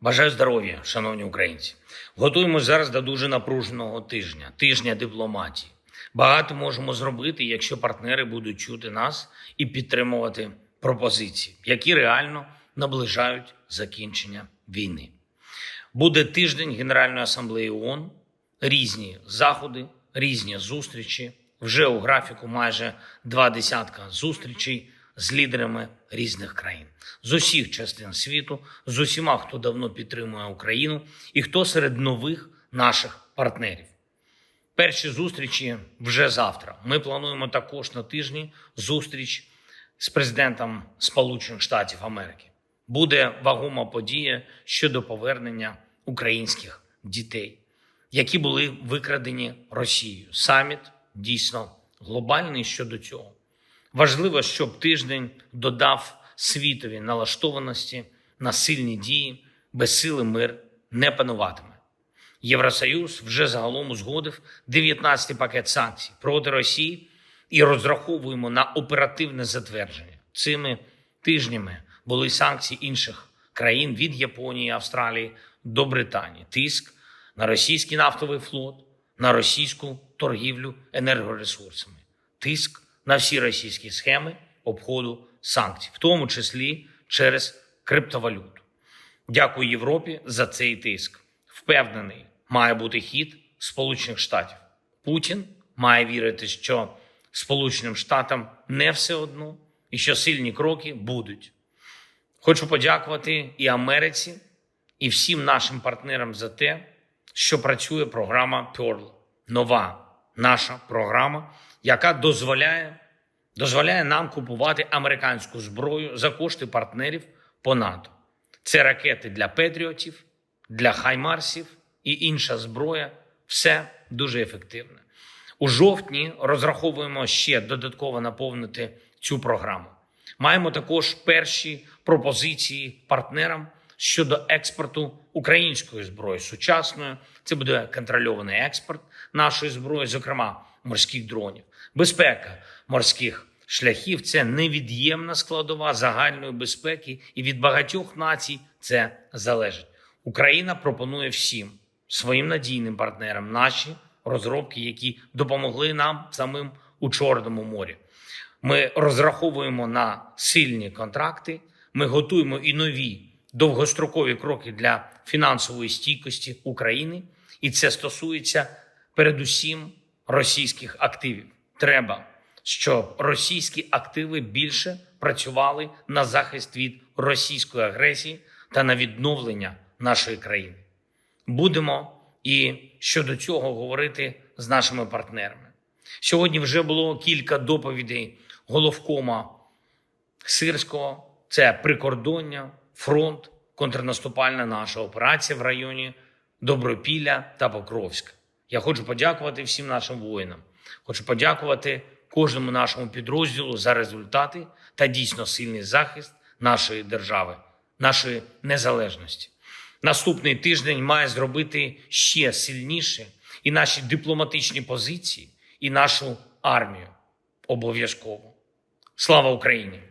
Бажаю здоров'я, шановні українці. Готуємось зараз до дуже напруженого тижня, тижня дипломатії. Багато можемо зробити, якщо партнери будуть чути нас і підтримувати пропозиції, які реально наближають закінчення війни. Буде тиждень Генеральної асамблеї ООН, різні заходи, різні зустрічі. Вже у графіку майже два десятка зустрічей з лідерами різних країн з усіх частин світу, з усіма, хто давно підтримує Україну, і хто серед нових наших партнерів. Перші зустрічі вже завтра. Ми плануємо також на тижні зустріч з президентом Сполучених Штатів Америки. Буде вагома подія щодо повернення українських дітей, які були викрадені Росією. Саміт дійсно глобальний щодо цього. Важливо, щоб тиждень додав світові налаштованості на сильні дії, без сили мир не пануватиме. Євросоюз вже загалом узгодив 19-й пакет санкцій проти Росії і розраховуємо на оперативне затвердження. Цими тижнями були санкції інших країн від Японії, Австралії до Британії. Тиск на російський нафтовий флот, на російську торгівлю енергоресурсами, тиск на всі російські схеми обходу санкцій, в тому числі через криптовалюту. Дякую Європі за цей тиск. Впевнений, має бути хід Сполучених Штатів. Путін має вірити, що Сполученим Штатам не все одно і що сильні кроки будуть. Хочу подякувати і Америці, і всім нашим партнерам за те, що працює програма Pearl. Нова наша програма, яка дозволяє, дозволяє нам купувати американську зброю за кошти партнерів по НАТО. Це ракети для Петріотів, для Хаймарсів і інша зброя. Все дуже ефективне. У жовтні розраховуємо ще додатково наповнити цю програму. Маємо також перші пропозиції партнерам щодо експорту української зброї сучасної. Це буде контрольований експорт нашої зброї, зокрема морських дронів, безпека морських шляхів це невід'ємна складова загальної безпеки, і від багатьох націй це залежить. Україна пропонує всім своїм надійним партнерам наші розробки, які допомогли нам самим у Чорному морі. Ми розраховуємо на сильні контракти. Ми готуємо і нові довгострокові кроки для фінансової стійкості України, і це стосується передусім російських активів. Треба, щоб російські активи більше працювали на захист від російської агресії та на відновлення нашої країни. Будемо і щодо цього говорити з нашими партнерами. Сьогодні вже було кілька доповідей головкома Сирського. Це прикордоння, фронт, контрнаступальна наша операція в районі Добропілля та Покровська. Я хочу подякувати всім нашим воїнам. Хочу подякувати кожному нашому підрозділу за результати та дійсно сильний захист нашої держави, нашої незалежності. Наступний тиждень має зробити ще сильніше і наші дипломатичні позиції, і нашу армію. Обов'язково. Слава Україні!